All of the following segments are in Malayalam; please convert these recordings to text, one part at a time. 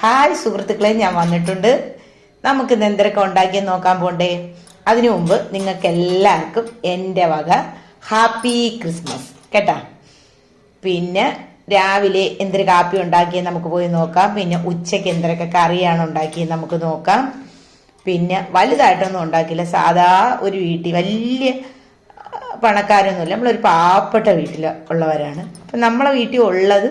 ഹായ് സുഹൃത്തുക്കളെ ഞാൻ വന്നിട്ടുണ്ട്. നമുക്ക് ഇന്ന് എന്തൊക്കെ ഉണ്ടാക്കിയെന്ന് നോക്കാൻ പോണ്ടേ? അതിനു മുമ്പ് നിങ്ങൾക്ക് എല്ലാവർക്കും എന്റെ വക ഹാപ്പി ക്രിസ്മസ് കേട്ടാ? പിന്നെ രാവിലെ എന്തൊരു കാപ്പി ഉണ്ടാക്കിയ നമുക്ക് പോയി നോക്കാം. പിന്നെ ഉച്ചയ്ക്ക് എന്തൊക്കെ കറിയാണ് ഉണ്ടാക്കിയത് നമുക്ക് നോക്കാം. പിന്നെ വലുതായിട്ടൊന്നും ഉണ്ടാക്കില്ല സാധാ ഒരു വീട്ടിൽ വലിയ പണക്കാരൊന്നുമില്ല. നമ്മളൊരു പാവപ്പെട്ട വീട്ടിൽ ഉള്ളവരാണ്. അപ്പം നമ്മളെ വീട്ടിൽ ഉള്ളത്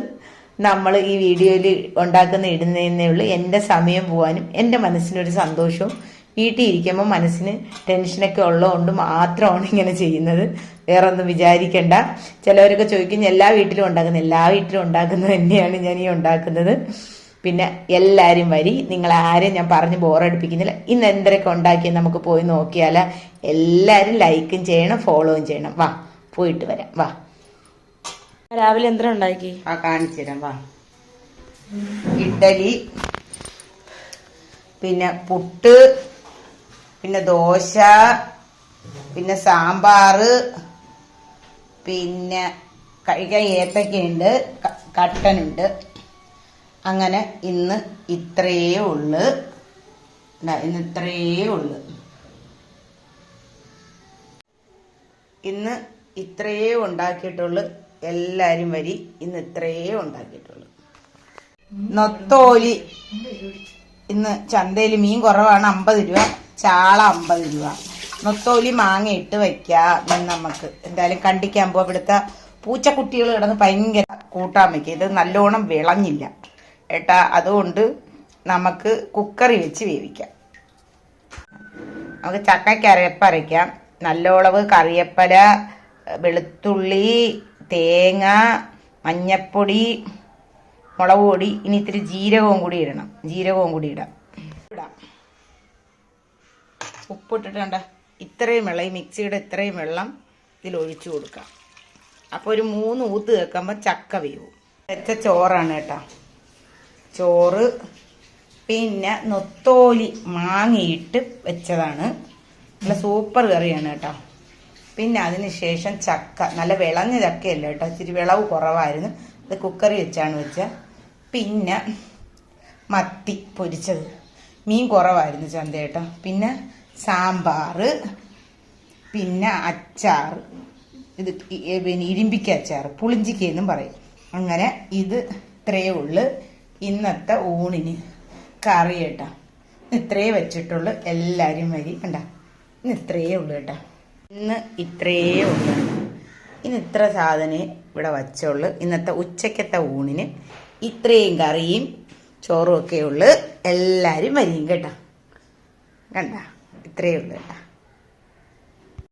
നമ്മൾ ഈ വീഡിയോയിൽ ഉണ്ടാക്കുന്ന ഇടുന്നതിനേ ഉള്ളൂ. എന്റെ സമയം പോകാനും എന്റെ മനസ്സിനൊരു സന്തോഷവും വീട്ടിൽ ഇരിക്കുമ്പോൾ മനസ്സിന് ടെൻഷനൊക്കെ ഉള്ളതുകൊണ്ട് മാത്രമാണ് ഇങ്ങനെ ചെയ്യുന്നത്. വേറെ ഒന്നും വിചാരിക്കണ്ട. ചിലവരൊക്കെ ചോദിക്കും എല്ലാ വീട്ടിലും ഉണ്ടാക്കുന്നത്? എല്ലാ വീട്ടിലും ഉണ്ടാക്കുന്നത് തന്നെയാണ് ഞാൻ ഈ ഉണ്ടാക്കുന്നത്. പിന്നെ എല്ലാവരും വരി. നിങ്ങൾ ആരെയും ഞാൻ പറഞ്ഞ് ബോറടിപ്പിക്കുന്നില്ല. ഇന്ന് എന്തൊക്കെ ഉണ്ടാക്കി നമുക്ക് പോയി നോക്കിയാൽ എല്ലാവരും ലൈക്കും ചെയ്യണം ഫോളോയും ചെയ്യണം. വാ പോയിട്ട് വരാം. വാ. രാവിലെ എന്തിനാ ഉണ്ടാക്കി? ആ കാണിച്ചു തരാം വാ. ഇഡലി പിന്നെ പുട്ട് പിന്നെ ദോശ പിന്നെ സാമ്പാറ് പിന്നെ കഴിക്കാൻ ഏത്തക്കയുണ്ട് കട്ടനുണ്ട്. അങ്ങനെ ഇന്ന് ഇത്രയേ ഉള്ളു. ഇന്ന് ഇത്രയേ ഉള്ളു. ഇന്ന് ഇത്രയേ ഉണ്ടാക്കിയിട്ടുള്ളു എല്ലാരും വരി. ഇന്ന് ഇത്രയേ ഉണ്ടാക്കിയിട്ടുള്ളു. നൊത്തോലി. ഇന്ന് ചന്തയിൽ മീൻ കുറവാണ് അമ്പത് രൂപ. ചാള അമ്പത് രൂപ. നൊത്തോലി മാങ്ങ ഇട്ട് ഇന്ന് നമുക്ക് എന്തായാലും കണ്ടിക്കാൻ പോ ഇവിടുത്തെ പൂച്ചക്കുട്ടികൾ കിടന്ന് ഭയങ്കര കൂട്ടാൻ വെക്കുക ഇത് നല്ലോണം വിളഞ്ഞില്ല. ഏട്ടാ അതുകൊണ്ട് നമുക്ക് കുക്കറി വെച്ച് വേവിക്കാം. നമുക്ക് ചക്കയ്ക്ക് അരപ്പരയ്ക്കാം നല്ലോളവ് കറിയപ്പല വെളുത്തുള്ളി തേങ്ങ മഞ്ഞപ്പൊടി മുളക് പൊടി ഇനി ഇത്തിരി ജീരകവും കൂടി ഇടണം. ജീരകവും കൂടി ഇടാം. ഇടാം. ഉപ്പിട്ടിട്ടുണ്ട് ഇത്രയും വെള്ളം ഈ മിക്സിയുടെ ഇത്രയും വെള്ളം ഇതിൽ ഒഴിച്ചു കൊടുക്കാം. അപ്പോൾ ഒരു മൂന്ന് ഊത്ത് കേൾക്കുമ്പോൾ ചക്ക വേവും. വെച്ച ചോറാണ് കേട്ടോ. ചോറ് പിന്നെ നൊത്തോലി മാങ്ങയിട്ട് വെച്ചതാണ്. നല്ല സൂപ്പർ കറിയാണ് കേട്ടോ. പിന്നെ അതിന് ശേഷം ചക്ക. നല്ല വിളഞ്ഞ ചക്കയല്ല കേട്ടോ? ഇച്ചിരി വിളവ് കുറവായിരുന്നു. അത് കുക്കറി വെച്ചാണ് വെച്ചത് പിന്നെ മത്തി പൊരിച്ചത്. മീൻ കുറവായിരുന്നു ചന്ത കേട്ടോ. പിന്നെ സാമ്പാർ. പിന്നെ അച്ചാർ. ഇത് പിന്നെ ഇരുമ്പിക്ക അച്ചാർ. പുളിഞ്ചിക്ക എന്നും പറയും. അങ്ങനെ ഇത് ഇത്രയേ ഉള്ളു. ഇന്നത്തെ ഊണിന് കറി കേട്ടോ. ഇത്രയേ വെച്ചിട്ടുള്ളൂ. എല്ലാവരും വരി. കണ്ട? ഇന്ന് ഇത്രയേ ഉള്ളു കേട്ടോ. ഇന്ന് ഇത്രയേ ഉള്ളൂ. ഇന്ന് ഇത്ര സാധനം ഇവിടെ വച്ചുള്ളു ഇന്നത്തെ ഉച്ചക്കത്തെ ഊണിന് ഇത്രയും കറിയും ചോറും ഒക്കെ ഉള്ളു. എല്ലാവരും വരിയും കേട്ടോ. കണ്ട? ഇത്രയേ ഉള്ളൂ കേട്ടോ.